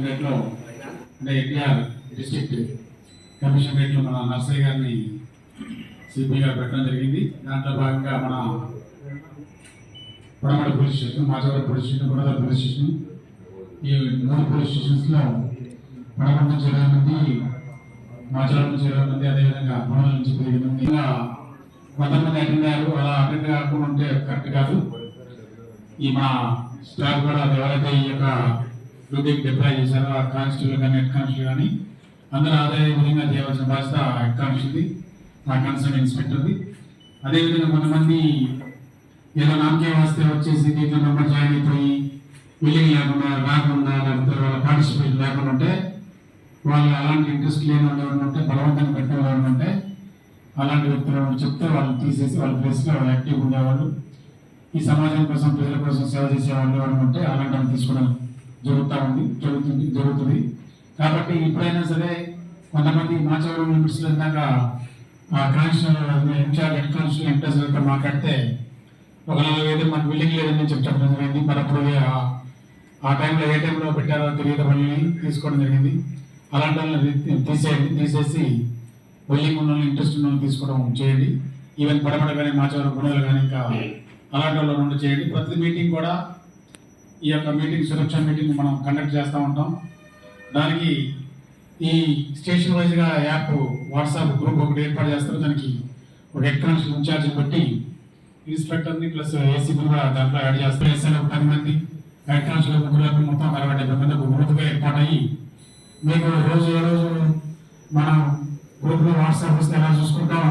కమిషనరేట్లో అంటే ఎన్టీఆర్ డిస్ట్రిక్ట్ కమిషనరేట్లో మన నర్సయ్య గారిని సిపిగా పెట్టడం జరిగింది. దాంట్లో భాగంగా మన Patamata police station Machavaram police station Gunadala police station ఈ మూడు పోలీస్ స్టేషన్స్లో పడమడ నుంచి ఇరవై మంది మాచవరం నుంచి ఇరవై మంది అదేవిధంగా గుణదల నుంచి పదిహేను మంది. ఇలా కొంతమంది అటెండ్ అయ్యారు. అలా అటెండ్ కాకుండా ఉంటే కరెక్ట్ కాదు. ఈ మా స్టాఫ్ కూడా ఎవరైతే ఈ యొక్క డ్యూటీకి డిప్లాయ్ చేశారు ఆ కానిస్టేబుల్ కానీ హెడ్ కానిస్టేబుల్ కానీ అందరూ ఆదాయ విధంగా చేయవలసిన బాధ్యత హెడ్ కానిస్టేబుల్ది ఆ కన్సర్న్ ఇన్స్పెక్టర్ది. అదేవిధంగా కొంతమంది ఏదో నామకే వస్తే వచ్చేసి దీంట్లో మెంబర్ జాయిన్ అయిపోయి విల్లింగ్ లేకుండా రాకుండా లేకపోతే వాళ్ళ పార్టిసిపేట్ లేకుండా ఉంటే వాళ్ళు అలాంటి ఇంట్రెస్ట్ లేని వాళ్ళు ఉంటే బలవంతంగా పెట్టేవాళ్ళు ఉంటే అలాంటి వ్యక్తులను చెప్తే వాళ్ళు తీసేసి వాళ్ళ ప్లేస్లో యాక్టివ్ ఉండేవాళ్ళు. ఈ సమాజం కోసం ప్రజల కోసం సేవ చేసే వాళ్ళు ఎవరైనా అలాంటి వాళ్ళు తీసుకోవడం జరుగుతూ ఉంది జరుగుతుంది జరుగుతుంది. కాబట్టి ఇప్పుడైనా సరే కొంతమంది మాచవరం లిమిట్స్లో ఇందాక ఆ కాన్స్టిట్యూషన్ హెడ్ కాన్స్టిట్యూషన్ ఎంప్లాయీస్తో మాట్లాడితే ఒక ఏదో మన బిల్డింగ్ లేదని చెప్పడం జరిగింది మరి అప్పుడు ఆ- టైంలో ఏ టైంలో పెట్టారో తెలియదు వాళ్ళని తీసుకోవడం జరిగింది. అలాంటి వాళ్ళని తీసేయండి తీసేసి బిల్డింగ్ ఉన్న వాళ్ళని ఇంట్రెస్ట్ ఉన్న వాళ్ళని తీసుకోవడం చేయండి. ఈవెన్ పడమడ కానీ మాచవరం గుణాలు కానీ ఇంకా అలాంటి వాళ్ళు రెండు చేయండి. ప్రతి మీటింగ్ కూడా ఈ యొక్క మీటింగ్ సురక్ష మీటింగ్ మనం కండక్ట్ చేస్తూ ఉంటాం. దానికి ఈ స్టేషన్ వైజ్గా యాప్ వాట్సాప్ గ్రూప్ ఒకటి ఏర్పాటు చేస్తారు. దానికి ఒక హెడ్ కానిస్టేబుల్ ఇన్ఛార్జ్ బట్టి ఇన్స్పెక్టర్ని ప్లస్ ఏసీపీని కూడా దాంట్లో యాడ్ చేస్తారు. ఎస్ఐలు ఒక పది మంది హెడ్ కానిస్టేబుల్ ముగ్గురు మొత్తం అరవై డెబ్బై మంది ఒక గ్రూప్గా ఏర్పాటయ్యి మీకు రోజు ఏ రోజు మనం గ్రూప్లో వాట్సాప్ వస్తే ఎలా చూసుకుంటాం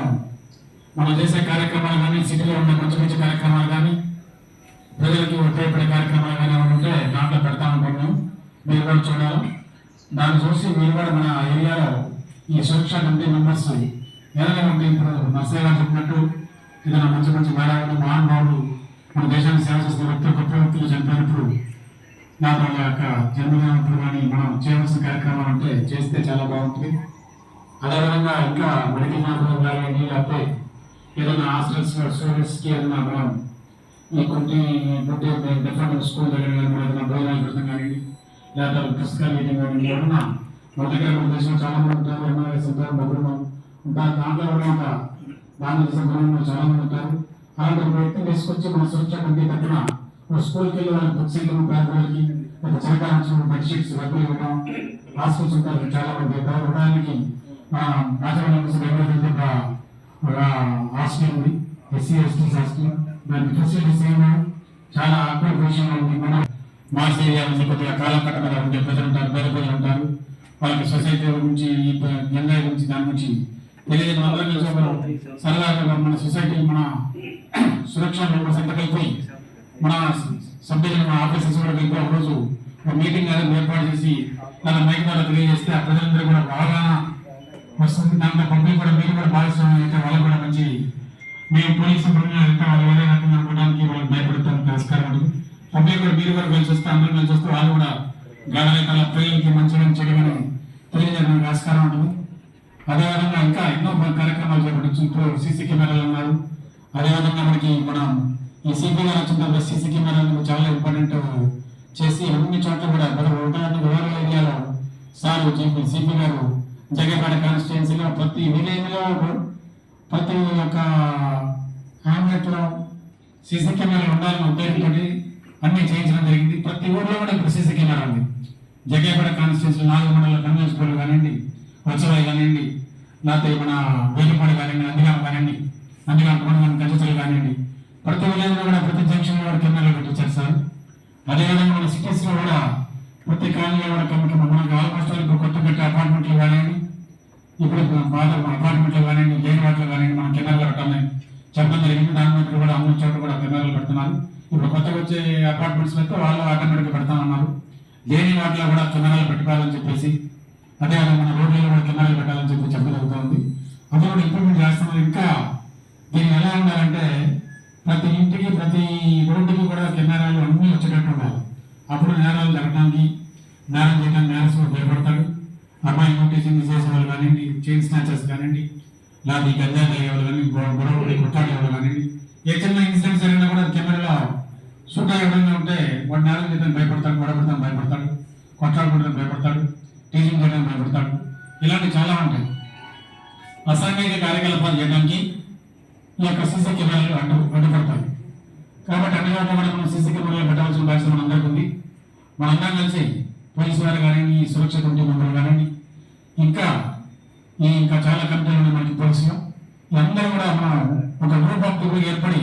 మనం చేసే కార్యక్రమాలు కానీ సిటీలో ఉన్న మంచి మంచి కార్యక్రమాలు కానీ ప్రజలకి ఉపయోగపడే కార్యక్రమాలు కానీ ఏమైనా ఉంటే దాంట్లో పెడతా ఉంటాం మీరు కూడా చూడాలి. దాన్ని చూసి మీరు కూడా మన ఏరియాలో ఈ సురక్ష కమిటీ మెంబర్స్ ఏదైనా ఉంటే ఇప్పుడు నర్సయ్య గారు చెప్పినట్టు ఏదైనా మంచి మంచి మేధావులు మహానుభావులు మన దేశానికి సేవ చేసిన వ్యక్తులు గొప్ప వ్యక్తులు చనిపోయినప్పుడు నా వాళ్ళ యొక్క జన్మదినప్పుడు కానీ మనం చేయవలసిన కార్యక్రమాలు ఉంటే చేస్తే చాలా బాగుంటుంది. అదేవిధంగా ఇంకా మెడికల్ హాస్పిటల్ కానీ లేకపోతే ఏదైనా హాస్టల్స్ స్టూడెంట్స్కి ఏదైనా మనం కొన్ని కొన్ని డిఫరెంట్ స్కూల్ దగ్గర కానీ ఏదైనా భోజనాలు పెట్టడం కానీ లేదా పుస్తకాలు వేయడం కానీ ఏమన్నా మన దగ్గర మన దేశంలో చాలా మంది ఉంటారు ఎంఆర్ఎస్ ఉంటారు మొదలు ఉంటారు దాంట్లో కూడా ఒక భారతదేశం గవర్నమెంట్ చాలా మంది ఉంటారు. అలాంటి ఒక వ్యక్తిని తీసుకొచ్చి మన సురక్ష కంటే తరఫున ఒక స్కూల్కి వెళ్ళి వాళ్ళకి బుక్స్ ఇవ్వడం పేదవాళ్ళకి లేదా చిరకాల నుంచి బెడ్షీట్స్ డబ్బులు ఇవ్వడం హాస్టల్స్ ఉంటారు చాలా మంది. ఉదాహరణకి మా రాజమండ్రి ఒక హాస్టల్ ఉంది ఎస్సీ ఎస్టీ హాస్టల్. దాని కృషి ఏమో చాలా అక్కడ పొజిషన్లో ఉంది. మనం మాస్ ఏరియా ఉంది. కొద్దిగా కాలం కట్టమని ఉండే ప్రజలు ఉంటారు పేద ప్రజలు ఉంటారు. వాళ్ళకి సొసైటీ గురించి ఈ ప- గురించి దాని గురించి తెలియదు. అందరం కలిసి సరదాగా మన సొసైటీ మన సురక్ష మెంబర్స్ మన సభ్యులు మన ఆఫీసర్స్ కూడా కలిపి ఒకరోజు ఒక మీటింగ్ అనేది ఏర్పాటు చేసి దాని మైక్ ద్వారా తెలియజేస్తే ఆ ప్రజలందరూ కూడా అవగాహన వస్తుంది. దాంట్లో పంపిణీ కూడా మీరు కూడా భాగస్వామ్యం అయితే వాళ్ళకి కూడా మంచి మేము పోలీసు పరంగా అయితే వాళ్ళు వేరే రకంగా అనుకోవడానికి వాళ్ళకి భయపడతానికి ఆస్కారం అండి. పబ్లిక్ కూడా మీరు కూడా కలిసి వస్తే అందరూ కలిసి వస్తే వాళ్ళు కూడా గాఢరేఖల ప్రజలకి మంచిగా చెడుగా తెలియజేయడం ఆస్కారం ఉంటుంది అదేవిధంగా ఇంకా ఎన్నో కార్యక్రమాలు చేపట్టచ్చు ఇప్పుడు సీసీ కెమెరాలు ఉన్నారు. అదేవిధంగా మనకి మనం ఈ సిపి గారు వచ్చిన సీసీ కెమెరాలు చాలా ఇంపార్టెంట్ చేసి అన్ని చోట్ల కూడా మన ఉదాహరణ రూరల్ ఏరియాలో సార్ సిపి గారు జగపాడ కాన్స్టిట్యున్సీలో ప్రతి విలేజ్లో ప్రతి ఒక్క hamlet లో సీసీ కెమెరాలు ఉండాలని ఉద్దేశంతో అన్ని చేయించడం జరిగింది. ప్రతి ఊర్లో కూడా ఇప్పుడు సీసీ కెమెరా ఉంది. జగేపేట కాన్స్టిట్యూన్సీ నాలుగు మండల కన్వెన్స్ కానివ్వండి వచ్చవాయి కానివ్వండి లేకపోతే మన వేలిపాడు కానివ్వండి నందిగామ కానివ్వండి నందిగామ కొండగామ కంచెలు కానివ్వండి ప్రతి విలేజ్ కూడా ప్రతి జంక్షన్లో కూడా కెమెరాలు పెట్టించారు సార్. అదేవిధంగా మన సిటీస్లో కూడా ప్రతి కాలనీలో కూడా కమిటీ మనకి ఆల్మోస్ట్ ఆల్ ఇప్పుడు కొత్త పెట్టే అపార్ట్మెంట్లు కానివ్వండి ఇప్పుడు బాధ అపార్ట్మెంట్లు కానివ్వండి లేని వాటిలో కానివ్వండి మనం కెమెరాలు పెట్టాలని చెప్పడం జరిగింది. దాని మీద కూడా అమ్మ చోట్ల కూడా కెమెరాలు పెడుతున్నారు. ఇప్పుడు కొత్తగా వచ్చే అపార్ట్మెంట్స్ అయితే వాళ్ళు ఆటోమేటిక్గా పెడతామన్నారు లేని వాటిలో కూడా కెమెరాలు పెట్టుకోవాలని చెప్పేసి అదే మన రోడ్లలో కూడా కెమెరాలు పెట్టాలని చెప్పి చెప్ప జరుగుతుంది అది కూడా ఇంప్రూవ్మెంట్ చేస్తున్నారు. ఇంకా దీన్ని ఎలా ఉండాలంటే ప్రతి ఇంటికి ప్రతి రోడ్డుకి కూడా కెమెరాలు అన్నీ వచ్చేటట్టు ఉండాలి. అప్పుడు నేరాలు జరగడానికి నేరం చేయడానికి నేరస్తుడు భయపడతాడు అమ్మాయి నోటీసింగ్ చేసే వాళ్ళు కానివ్వండి చైన్ స్నాచర్స్ కానివ్వండి లేదా ఈ గంజా తాగేవాళ్ళు కానీ గొడవపడి కొట్టాడేవాళ్ళు కానివ్వండి. ఏ చిన్న ఇన్సిడెంట్స్ జరిగినా కూడా కెమెరాలో షూట్ అయ్యడంగా ఉంటే వాడు నేరం చేయడానికి భయపడతాడు గొడవపడతాను భయపడతాడు కొట్లాడుకోవడానికి భయపడతాడు టీచింగ్ చేయడానికి భయపడతాడు. ఇలాంటివి చాలా ఉంటాయి. అసాంఘిక కార్యకలాపాలు చేయడానికి ఈ యొక్క సీసీ కెమెరాలు అడ్డు అడ్డుపడతాయి. కాబట్టి అన్నగా కూడా మనం సీసీ కెమెరాలు పెట్టాల్సిన బాధ్యత మనందరికీ ఉంది. మనందరం కలిసి పోలీసు వారు కానివ్వండి సురక్షిత ఉంటే కమిటీ మెంబర్లు కానివ్వండి ఇంకా ఈ ఇంకా చాలా కమిటీలు ఉన్నాయి మనకి తెలుసు. అందరూ కూడా మనం ఒక గ్రూప్ ఆఫ్ పీపుల్ ఏర్పడి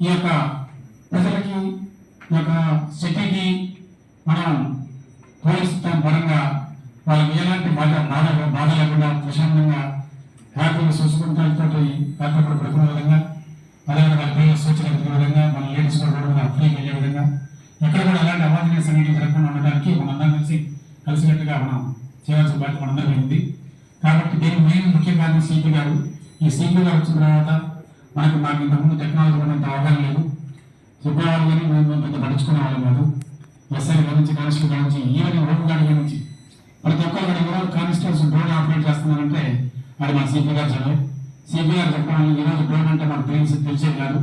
ఈ యొక్క ప్రజలకి ఈ యొక్క సిటీకి మనం పోలీస్ పరంగా వాళ్ళకి ఎలాంటి బాధ బాధ బాధ లేకుండా ప్రశాంతంగా హ్యాపీగా చూసుకుంటాతో హ్యాపీ కూడా పడుకునే విధంగా అదేవిధంగా పిల్లల సూచన ఎదుగునే విధంగా మన లేడీస్ కూడా కూడా ఫ్రీగా విధంగా ఎక్కడ కూడా ఎలాంటి అవాంఛనీయ సంఘటనలు జరగకుండా ఉండడానికి మనందరం కలిసి కలిసికట్టుగా మనం చేయాల్సిన బాధ్యత మనందరికీ ఉంది. కాబట్టి దీని మెయిన్ ముఖ్య కారణం సిపి గారు. ఈ సిపి గారు వచ్చిన తర్వాత మనకు మాకు ఇంతకుముందు టెక్నాలజీ ఉన్నంత అవగాహన లేదు. చెప్పేవాళ్ళు కానీ మేము పెద్ద పట్టించుకునే వాళ్ళం కాదు. ఎస్ఐ గురించి కానిస్టేబుల్ గురించి ఈవెన్ హోమ్ గార్డ్ గురించి ప్రతి ఒక్కరు కూడా ఎవరో కానిస్టేబుల్స్ డ్రోన్ ఆపరేట్ చేస్తున్నారంటే అది మా సిపి గారు చదివే సిపి గారు చెప్పడం ఈ రోజు డ్రోన్ అంటే మనకు తెలిసి తెలిసేది కాదు.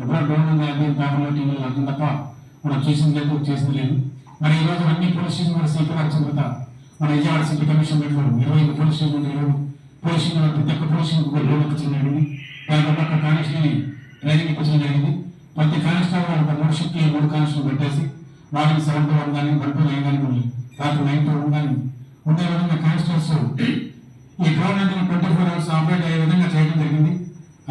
ఎప్పుడో డ్రోన్ ఉంది అది పేపర్లో టీవీలో అర్థం తప్ప మనం చూసింది లేదు చేసింది లేదు. మరి ఈ రోజు అన్ని పోలీస్ స్టేషన్ కూడా సిపి గారు వచ్చిన తర్వాత మన విజయవాడ సిటీ కమిషన్ పెట్టారు ఇరవై ఐదు పోలీస్ స్టేషన్ ఇరవై ప్రతి ఒక్క పోలీసులు కూడా లోన్ ఇప్పించడం జరిగింది దాని పక్క కానిస్టేబుల్ ట్రైనింగ్ ఇప్పించడం జరిగింది. ప్రతి కానిస్టేబుల్ ఒక మూడు షిఫ్ట్లు మూడు కానిస్టేబుల్ పెట్టేసి వాటికి సెవెన్ టూ వన్ కానీ వన్ టూ నైన్ కానీ రాత్రి నైన్ టూ వన్ కానీ ఉండే విధంగా కానిస్టేబుల్స్ ఈ డ్రోన్ అనేది ట్వంటీ ఫోర్ అవర్స్ ఆపరేట్ అయ్యే విధంగా చేయడం జరిగింది.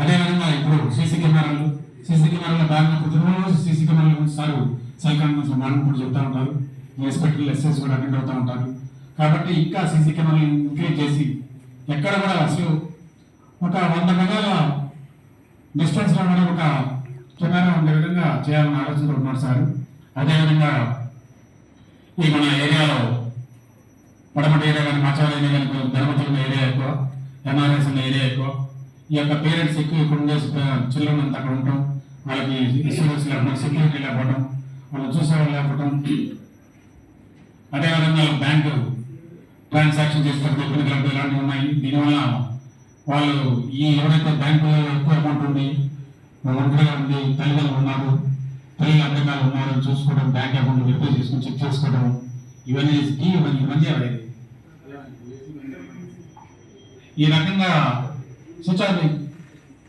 అదేవిధంగా ఇప్పుడు సీసీ కెమెరాలు సీసీ కెమెరాల బ్యాగ్ ప్రతిరోజు సీసీ కెమెరాల గురించి సార్ సైకాన్ మనం కూడా చెప్తా ఉంటారు. ఇన్స్పెక్టర్లు ఎస్ఎస్ కూడా అటెండ్ అవుతూ ఉంటారు. కాబట్టి ఇంకా సీసీ కెమెరాలు ఇంక్రీజ్ చేసి ఎక్కడ కూడా అసలు ఒక వంద గజాల డిస్టెన్స్లో ఒక కెమెరా ఉండే విధంగా చేయాలని ఆలోచనలో ఉన్నారు సార్. అదేవిధంగా ఈ మన ఏరియాలో పడమటి ఏరియా కానీ మచాల ఏరియా కానీ ధర్మతుల ఏరియా ఎక్కువ ఎన్ఆర్ఎస్ ఉన్న ఏరియా ఎక్కువ. ఈ యొక్క పేరెంట్స్ ఎక్కువ ఇక్కడ ఉండే చిల్డ్రన్ అంతా అక్కడ ఉండటం వాళ్ళకి ఇన్సూరెన్స్ లేకపోవడం సెక్యూరిటీ లేకపోవడం వాళ్ళు చూసేవాళ్ళు లేకపోవడం అదేవిధంగా బ్యాంకు ట్రాన్సాక్షన్ చేసేటప్పుడు ఇబ్బంది కలగడం ఇలాంటివి ఉన్నాయి. దీనివల్ల వాళ్ళు ఈ ఎవరైతే బ్యాంకులో ఎక్కువ అమౌంట్ ఉంది ఒంటరిగా ఉంది తల్లిదండ్రులు ఉన్నారు పిల్లలు అందరికాలు ఉన్నారు అని చూసుకోవడం బ్యాంక్ అకౌంట్ వెరిఫై చేసుకుని చెక్ చేసుకోవడం ఇవన్నీ ఈ మధ్య ఈ రకంగా సుచారు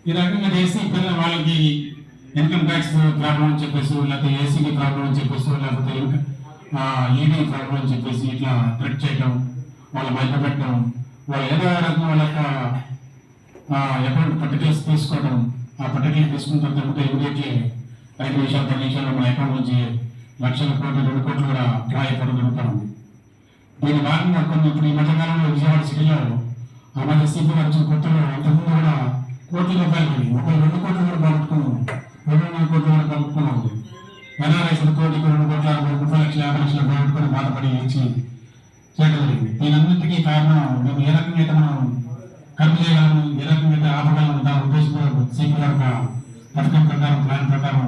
ఈ రకంగా చేసి పిల్లల వాళ్ళకి ఇన్కమ్ ట్యాక్స్ ప్రాబ్లం అని చెప్పేసి లేకపోతే ఏసీకి ప్రాబ్లం అని చెప్పేసి లేకపోతే ఈడీ ప్రాబ్లం అని చెప్పేసి ఇట్లా థ్రెట్ చేయడం వాళ్ళ భయపెట్టడం వాళ్ళు ఏదో రకం వాళ్ళ యొక్క అకౌంట్ పర్టికులర్స్ తీసుకోవడం ఆ పర్టికులర్ తీసుకున్న తర్వాత ఇమీడియట్లీ ఐదు నిమిషాలు పది నిమిషాలు మన అకౌంట్ నుంచి లక్షల కోట్లు రెండు కోట్లు కూడా డ్రా అయిపోవడం జరుగుతూ ఉంది. దీని భాగంగా కొన్ని ఇప్పుడు ఈ మధ్యకాలంలో విజయవాడ సిటీలో ఆ మధ్య సీపీ వచ్చిన కొత్తలో అంతకుముందు కూడా కోట్ల రూపాయలు ఒక రెండు కోట్లు కూడా బాగుంటున్నాం రెండు మూడు కోట్లు కూడా బాగుంటున్నాం ఎన్ఆర్ఐస్ కోటికి రెండు కోట్ల ముప్పై లక్షల యాభై లక్షలు బాగుంటుకొని బాధపడి ఇచ్చింది చేయడం జరిగింది కారణం మేము ఏ రకంగా అయితే మనం కర్మ చేయగలము ఏ రకంగా అయితే ఆపగలము దాని ఉద్దేశంతో సీపీ పథకం ప్రకారం ప్లాన్ ప్రకారం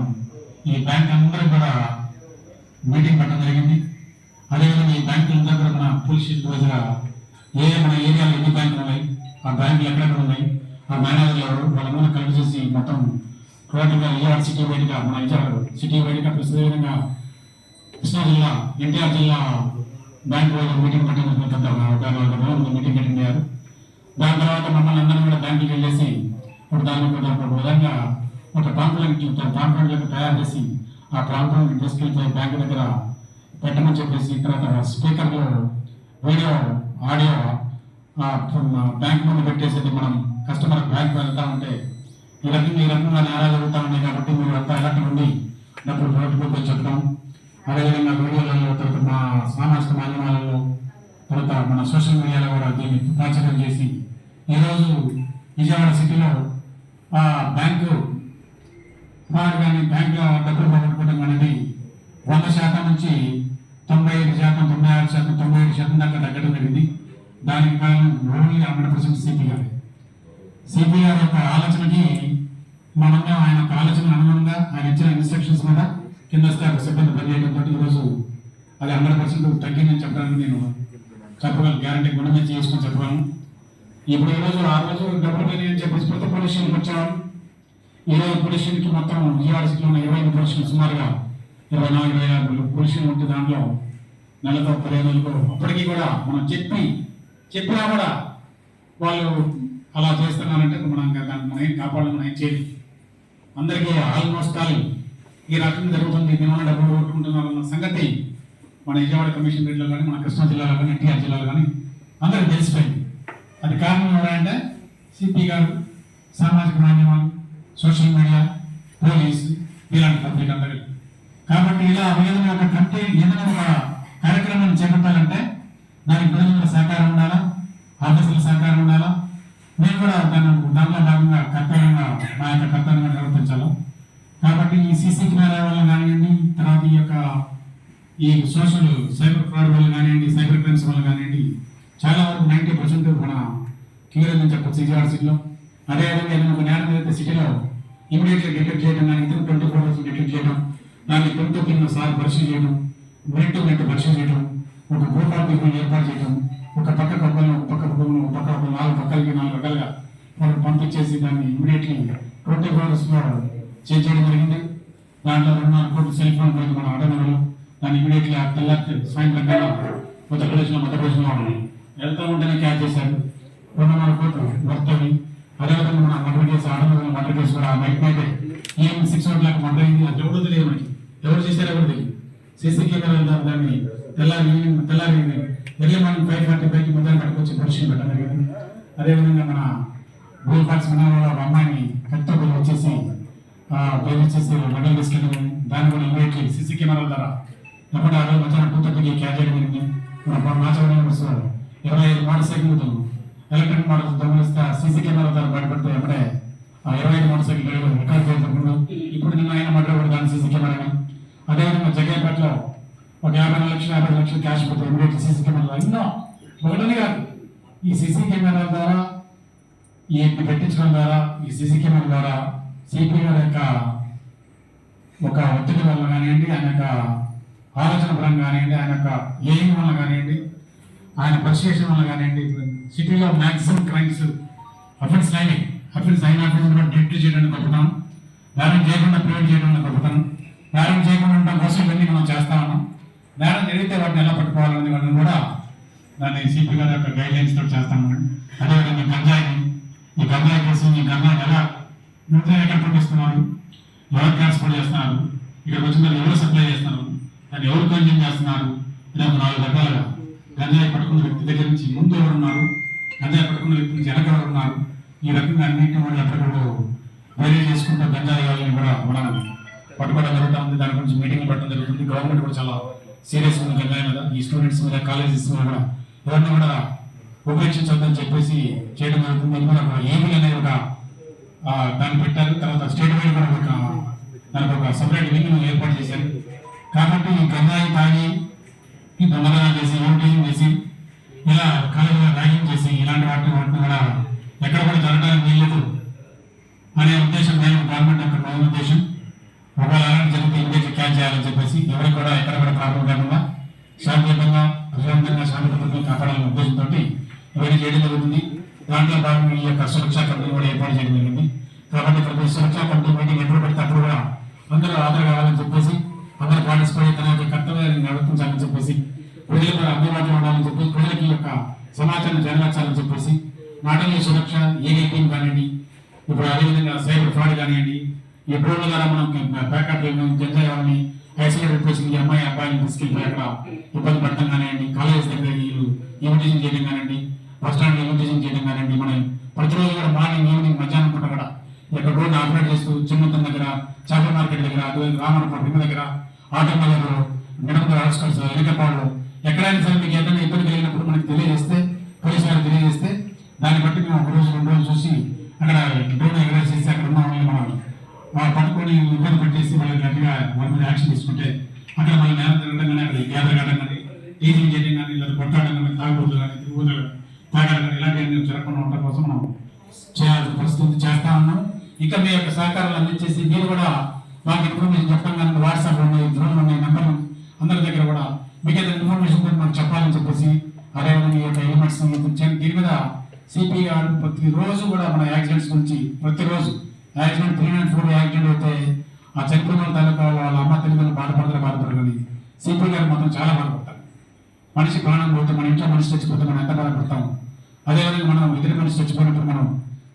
ఈ బ్యాంక్ అందరూ కూడా మీటింగ్ పెట్టడం జరిగింది. అదేవిధంగా ఈ బ్యాంకుల దగ్గర మన పోలీస్ స్టేషన్ దగ్గర ఏ మన ఏరియాలో ఎన్ని బ్యాంకులు ఉన్నాయి ఆ బ్యాంకులు ఎక్కడెక్కడ ఉన్నాయి ఆ మేనేజర్లు ఎవరు వాళ్ళందరూ కలిపి చేసి మొత్తం టోటల్గా ఏఆర్ సిటీ వైడ్గా మన విజయవాడ సిటీ వైడ్గా ప్రస్తుత విధంగా కృష్ణా జిల్లా ఎన్టీఆర్ జిల్లా బ్యాంక్ వాళ్ళు మీటింగ్ పెట్టడం పెద్ద ఒక మీటింగ్ అటెండ్ అయ్యారు. దాని తర్వాత మమ్మల్ని అందరం కూడా బ్యాంకుకి వెళ్ళేసి ఇప్పుడు దాని ఒక విధంగా ఒక పాంప్లెంట్ పాంప్లెంట్ తయారు చేసి ఆ ప్రాంతంలో తీసుకెళ్తే బ్యాంక్ దగ్గర పెట్టమని చెప్పేసి తర్వాత స్పీకర్లో వీడియో ఆడియో బ్యాంక్ ముందు పెట్టేసేది మనం కస్టమర్ బ్యాంక్ వెళ్తా ఉంటే ఈ రకంగా ఈ రకంగా నేరాలు జరుగుతూ ఉన్నాయి కాబట్టి మీరు అంతా ఎలాంటి ఉండి డబ్బులు రోడ్డు చెప్పడం. అదేవిధంగా వీడియోలలో తర్వాత మా సామాజిక మాధ్యమాలలో తర్వాత మన సోషల్ మీడియాలో కూడా దీన్ని ప్రచారం చేసి ఈరోజు విజయవాడ సిటీలో ఆ బ్యాంకు ఫ్రాడ్ కానీ బ్యాంకులో డబ్బులు పోగొట్టుకోవడం అనేది వంద శాతం నుంచి తొంభై ఐదు శాతం తొంభై ఆరు శాతం తొంభై ఏడు శాతం దాకా తగ్గడం జరిగింది. దానికి కారణం ఓన్లీ హండ్రెడ్ పర్సెంట్ సిపి గారు సిపి గారి యొక్క ఆలోచనకి మనంగా ఆయన యొక్క ఆలోచన అనుగుణంగా ఆయన ఇచ్చిన ఇన్స్ట్రక్షన్స్ మీద కింద స్థాయి సిబ్బంది పనిచేయడంతో ఈరోజు అది హండ్రెడ్ పర్సెంట్ తగ్గిందని చెప్పడానికి నేను చెప్పగలను గ్యారంటీ గుణమే చేసుకొని చెప్పగలను. ఇప్పుడు ఈ రోజు ఆ రోజు డబ్బులు పోయినాయి అని చెప్పేసి ప్రతి పొల్యూషన్కి వచ్చాం. ఇరవై పొల్యూషన్కి మొత్తం విజయవాడలో ఉన్న ఇరవై ఐదు పొల్యూషన్ సుమారుగా ఇరవై నాలుగు ఇరవై ఆరు పొల్యూషన్ ఉంటే దాంట్లో నెలతో పదిహేను నెలలకు అప్పటికీ కూడా మనం చెప్పి చెప్పినా కూడా వాళ్ళు అలా చేస్తున్నారంటే మనం దాన్ని మనం ఏం కాపాడాలి మనం ఏం చేయాలి. అందరికీ ఆల్మోస్ట్ ఆల్ ఈ రకంగా జరుగుతుంది దీనివల్ల డబ్బులు కొట్టుకుంటున్నారు అన్న సంగతి మన విజయవాడ కమిషన్ రేట్లో కానీ మన కృష్ణా జిల్లాలో కానీ ఎన్టీఆర్ జిల్లాలో కానీ అందరూ తెలిసిపోయింది. అది కారణం ఎవరంటే సిపి గారు సామాజిక మాధ్యమాలు సోషల్ మీడియా పోలీసు ఇలాంటి పబ్లిక్ అందరూ కాబట్టి ఇలా ఏదైనా ఒక కంటే ఏదైనా ఒక కార్యక్రమాన్ని చేపట్టాలంటే దానికి ప్రజల సహకారం ఉండాలా? ఆఫీసుల సహకారం ఉండాలా? నేను కూడా దాని దాంట్లో భాగంగా కర్తవ్యంగా నా యొక్క కర్తవ్యంగా నిర్వర్తించాలి? కాబట్టి ఈ సీసీ కెమెరా వల్ల కానివ్వండి తర్వాత ఈ యొక్క ఈ సోషల్ సైబర్ ఫ్రాడ్ వల్ల కానివ్వండి సైబర్ క్రైమ్స్ వల్ల కానివ్వండి చాలా వరకు నైంటీ పర్సెంట్ మన క్లియర్ అని చెప్పచ్చు విజయవాడ సిటీలో. అదేవిధంగా ఏదైనా ఒక నేరం ఏదైతే సిటీలో ఇమీడియట్గా డిటెక్ట్ చేయడం కానీ ఇతర ట్వంటీ ఫోర్ అవర్స్ డిటెక్ట్ చేయడం దాన్ని పెంతో కింద సార్ పరిశీలి చేయడం మినిట్ టు మినిట్ పరిశీలి చేయడం ఒక గ్రూప్ ఆఫ్ పీపుల్ ఏర్పాటు చేయడం ఒక పక్క కప్పలను ఒక పక్క కుటుంబంలో ఒక పక్క నాలుగు పక్కలకి నాలుగు రకాలుగా వాళ్ళకి పంపించేసి దాన్ని ఇమీడియట్లీ ట్వంటీ ఫోర్ అవర్స్లో చేంజ్ చేయడం జరిగింది. దాంట్లో రెండు నాలుగు సెల్ ఫోన్ కూడా మనం ఆటోనగర్లో దాన్ని ఇమీడియట్లీ ఆ తెల్లారి సాయంత్రం కల్లా ఉత్తరప్రదేశ్లో మధ్యప్రదేశ్లో ఉన్నాయి వెళ్తూ ఉంటేనే క్యాచ్ చేశారు. రెండు నాలుగు కోట్లు వర్తవి అదేవిధంగా మన మటర్ కేసు ఆటోనగర్ మటర్ కేసు కూడా ఆ night night evening six o'clock murder అయింది. అది ఎవరు తెలియదు మనకి? ఎవరు చేశారో ఎవరు తెలియదు. సీసీ కెమెరాలు దాన్ని తెల్లారి ఈవినింగ్ తెల్లారి ఎర్లీ మార్నింగ్ ఫైవ్ ఫార్టీ ఫైవ్కి ముందర కట్టుకొచ్చి పరిశీలన పెట్టడం జరిగింది. అదేవిధంగా మన గోల్ ఫాక్స్ మనలో అమ్మాయిని కట్టుకొని వచ్చేసి బయలు చేసే మెడల్ తీసుకెళ్ళి దాన్ని కూడా ఇమీడియట్లీ సీసీ కెమెరాల ద్వారా ఎప్పుడు ఆ రోజు మధ్యాహ్నం టూ థర్టీకి క్యాచ్ జరిగింది మన మాచవరం వస్తున్నారు ఇరవై ఐదు మోటార్ సైకిల్ ఎలక్ట్రిక్ మోటార్ దొంగలిస్తే సీసీ కెమెరా ద్వారా బయటపడితే ఎప్పుడే ఆ ఇరవై ఐదు మోటార్ సైకిల్ రికార్డ్ చేయకుండా ఇప్పుడు నిన్న ఆయన మధ్య కూడా దాని సీసీ కెమెరాని అదేవిధంగా జగేపేటలో ఒక యాభై నాలుగు లక్షలు యాభై లక్షలు క్యాష్ పోతే ఇమీడియట్ సీసీ కెమెరాలు ఎన్నో! ఒకటని కాదు. ఈ సీసీ కెమెరాల ద్వారా ఈ పెట్టించడం ద్వారా ఈ సీసీ కెమెరా ద్వారా సిపి గారి యొక్క ఒక ఒత్తిడి వల్ల కానివ్వండి ఆయన యొక్క ఆలోచన పరంగా కానివ్వండి ఆయన యొక్క ఎయిమ్ వల్ల కానివ్వండి ఆయన పరిశీలన వల్ల కానివ్వండి సిటీలో మ్యాక్సిమం క్రైమ్స్ అఫెన్స్ లైనింగ్ అఫెన్స్ అయిన అఫెన్స్ కూడా డిటెక్ట్ చేయడానికి గొప్పతనం నేరం చేయకుండా ప్రివెంట్ చేయడం గొప్పతనం నేరం చేయకుండా ఉండడం కోసం ఇవన్నీ మనం చేస్తా ఉన్నాం. నేరం జరిగితే వాటిని ఎలా పట్టుకోవాలనే వాటిని కూడా దాన్ని సిపి గారి యొక్క గైడ్ లైన్స్ తోటి అండి అదేవిధంగా గంజాయి ఈ గంజాయి కేసు ఈ గంజాయి ఎలా గంజాయి ఎక్కడ పంపిస్తున్నారు ఎవరు ట్రాన్స్పోర్ట్ చేస్తున్నారు ఇక్కడికి వచ్చిన ఎవరు సప్లై చేస్తున్నారు దాన్ని ఎవరు కన్జ్యూమ్ చేస్తున్నారు ఇలా ఒక నాలుగు రకాలుగా. గంజాయి పట్టుకున్న వ్యక్తి దగ్గర నుంచి ముందు ఎవరు ఉన్నారు గంజాయి పట్టుకున్న వ్యక్తి నుంచి వెనక ఎవరు ఉన్నారు ఈ రకంగా అన్నింటినీ వాళ్ళు ఎప్పటికప్పుడు వేరే చేసుకుంటూ గంజాయి వాళ్ళని కూడా మనం పట్టుకోవడం జరుగుతూ ఉంది. దాని గురించి మీటింగ్ పెట్టడం జరుగుతుంది. గవర్నమెంట్ కూడా చాలా సీరియస్ ఉంది గంజాయి మీద. ఈ స్టూడెంట్స్ మీద కాలేజెస్ మీద కూడా. ఎవరిని కూడా ఉపేక్షించొద్దని చెప్పేసి చేయడం జరుగుతుంది. కూడా ఒక అనేది ఒక దాన్ని పెట్టారు. తర్వాత స్టేట్ వైడ్ కూడా ఒక దానికి ఒక సపరేట్ వింగ్ ఏర్పాటు చేశారు. కాబట్టి ఈ గంజాయి తాగి ఈ దొంగతనాలు చేసి ఓటింగ్ చేసి ఇలా కాలేజీలో ర్యాగింగ్ చేసి ఇలాంటి వాటిని వాటిని కూడా ఎక్కడ కూడా జరగడానికి వీల్లేదు అనే ఉద్దేశం నేను గవర్నమెంట్ యొక్క మెయిన్ ఉద్దేశం. ఒకవేళ అలాంటి జరిగితే ఇమీడియట్ క్యాచ్ చేయాలని చెప్పేసి ఎవరికి కూడా ఎక్కడ కూడా ప్రాబ్లం లేకుండా శాంతియుతంగా ప్రశాంతంగా శాంతి కాపాడాలనే ఉద్దేశంతో ఇవన్నీ చేయడం జరుగుతుంది. దాంట్లో భాగంగా ఈ యొక్క సురక్షా కంపెనీ కూడా ఏర్పాటు చేయడం జరిగింది. కాబట్టి ప్రతి సురక్షా కమిటీ మీటింగ్ ఎప్పుడు పెడితే అప్పుడు కూడా అందరూ హాజరు కావాలని చెప్పేసి అందరూ పాటిస్పై తన యొక్క కర్తవ్యాన్ని నిర్వర్తించాలని చెప్పేసి ప్రజలకు అందుబాటులో ఉండాలని చెప్పి ప్రజలకి యొక్క సమాచారం జరగాలని చెప్పేసి నాటకీయ సురక్ష ఏఐటీం కానివ్వండి ఇప్పుడు అదేవిధంగా సైబర్ ఫ్రాడ్ కానివ్వండి ఈ డ్రోన్ల ద్వారా మనం ప్యాకెట్లు గంజాయి వాళ్ళని ఐసోలేటెడ్ ప్లేస్ ఈ అమ్మాయి అబ్బాయిని తీసుకెళ్ళి అక్కడ ఇబ్బంది పడటం కానివ్వండి కాలేజ్ దగ్గర వీళ్ళు ఇన్విటేషన్ చేయడం కానివ్వండి బస్ స్టాండ్ ఇన్విటేషన్ చేయడం కానివ్వండి మనం ప్రతిరోజు కూడా మార్నింగ్ ఈవినింగ్ మధ్యాహ్నం పూట కూడా ఇక్కడ రోడ్డు ఆపరేట్ చేస్తూ చిన్నతం దగ్గర చేపల మార్కెట్ దగ్గర అదేవిధంగా రామనపూర్ రింగ్ దగ్గర ఆటో నగర్ నిరంతర ఆస్కర్స్ ఎక్కడైనా సరే మీకు ఏదైనా ఇబ్బంది కలిగినప్పుడు మనకి తెలియజేస్తే పోలీసు వారికి తెలియజేస్తే దాన్ని బట్టి మేము ఒక రోజు రెండు రోజులు చూసి అక్కడ డ్రోన్ ఎగరేజ్ చేసి అక్కడ ఉన్న వాళ్ళని మనం వాళ్ళు పట్టుకొని ఇబ్బంది పెట్టేసి వాళ్ళకి గట్టిగా వాళ్ళ మీద యాక్షన్ తీసుకుంటే అక్కడ వాళ్ళ నేరం తినడం కానీ అక్కడ గ్యాదర్ కావడం కానీ టీచింగ్ చేయడం కానీ లేదా కొట్టడం కానీ తాగుబోతులు కానీ తిరుగుబోతులు తాగడం కానీ ఇలాంటివన్నీ జరగకుండా ఉండటం కోసం మనం చేయాల్సిన పరిస్థితి చేస్తా ఉన్నాం. ఇంకా మీ యొక్క సహకారాలు అందించేసి మీరు కూడా మాకు ఇప్పుడు మేము కానీ వాట్సాప్ ఉన్నాయి డ్రోన్ ఉన్నాయి నెంబర్ అందరి దగ్గర కూడా మీకు ఏదైనా ఇన్ఫర్మేషన్ కూడా మాకు చెప్పాలని చెప్పేసి అదేవిధంగా ఈ యొక్క హెల్మెట్స్ దీని మీద సిపిఆర్ ప్రతిరోజు కూడా మన యాక్సిడెంట్స్ గురించి ప్రతిరోజు accident three nine four accident అయితే ఆ చనిపోయిన తాలూకా వాళ్ళ అమ్మ తల్లిదండ్రులు బాధపడతారు బాధపడరు కానీ సిపి గారు మాత్రం చాలా బాధపడతారు. మనిషి ప్రాణం పోతే మన ఇంట్లో మనిషి చచ్చిపోతే మనం ఎంత బాధపడతాము? అదేవిధంగా మనం ఇతర మనిషి చచ్చిపోయినప్పుడు మనం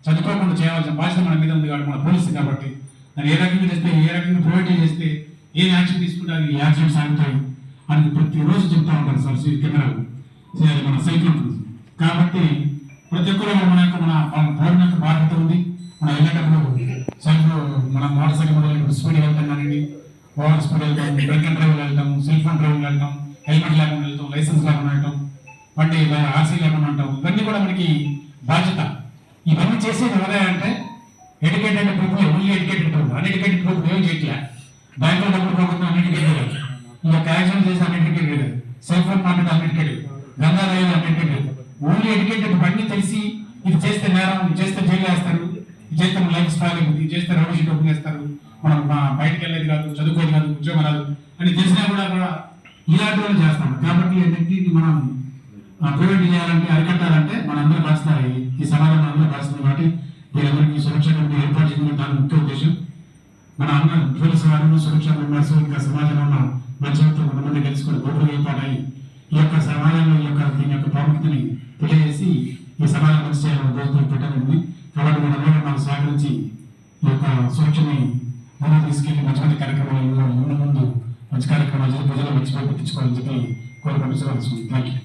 చదువుకోకుండా చేయాల్సిన బాధ్యత మన మీద ఉంది కాబట్టి మన పోలీసు కాబట్టి. దాన్ని ఏ రకంగా చేస్తే ఏ రకంగా ప్రొవైడ్ చేస్తే ఏ యాక్షన్ తీసుకుంటే అది యాక్షన్ సాగుతాయి అని ప్రతిరోజు చెప్తా ఉంటారు సార్ సీ కెమెరాలు. చేయాలి అది మన సైట్ కాబట్టి ప్రతి ఒక్కరు మన యొక్క మన పౌరుని యొక్క బాధ్యత ఉంది. మనం వెళ్ళేటప్పుడు సెల్ఫ్ మన మోటార్ సైకిల్ మొదలు స్పీడ్ వెళ్తాం కానివ్వండి. ఓవర్ స్పీడ్ వెళ్తాం డ్రంక్ అండ్ డ్రైవ్ వెళ్తాం సెల్ ఫోన్ డ్రైవ్ వెళ్తాం హెల్మెట్ లేకుండా వెళ్తాం లైసెన్స్ లేకుండా వెళ్తాం బండి ఆర్సీ లేకుండా ఉంటాం. ఇవన్నీ కూడా మనకి బాధ్యత. ఇవన్నీ చేసేది ఎవరే అంటే educated people only educated people uneducated people ఏం చేయట్లే. బ్యాంకులో డబ్బులు పోకుండా అన్ఎడ్యుకేటెడ్ ఇలా యొక్క చేసి uneducated cell phone market uneducated Ganga uneducated only educated బండి తెలిసి ఇది చేస్తే నేరం ఇది చేస్తే జైలు వేస్తారు. ఇది చేస్తే లైఫ్ స్టైల్ ఇది చేస్తే రౌడీ డబ్బులు వేస్తారు మనం బయటకు వెళ్ళేది కాదు చదువుకోలేదు కాదు ఉద్యోగం రాదు అని తెలిసినా కూడా కూడా ఇలాంటి వాళ్ళు చేస్తాం కాబట్టి అన్నింటినీ మనం ప్రివెంట్ చేయాలంటే అరికట్టాలంటే మనందరూ బాధిస్తారు ఈ సమాజం అందరూ బాధిస్తుంది కాబట్టి వీళ్ళందరికీ సురక్ష కమిటీ ఏర్పాటు చేయడం దాని ముఖ్య ఉద్దేశం. మన అన్న పోలీసు వారు సురక్ష మెంబర్స్ ఇంకా సమాజంలో ఉన్న మంచి కొంతమంది కలుసుకొని గొప్పలు ఏర్పాటాయి ఈ యొక్క సమాజంలో ఈ యొక్క దీని యొక్క ప్రాముఖ్యతని తెలియజేసి ఈ సమాజం మంచి చేయాలని ఉద్దేశంతో పెట్టాలని కాబట్టి మనందరూ మనం సహకరించి ఈ యొక్క సురక్షని ముందు తీసుకెళ్ళి మంచి మంచి కార్యక్రమాలు ముందు ముందు మంచి కార్యక్రమాలు ప్రజలు మంచి పేరు చెప్పి కోరుకుంటూ థ్యాంక్ యూ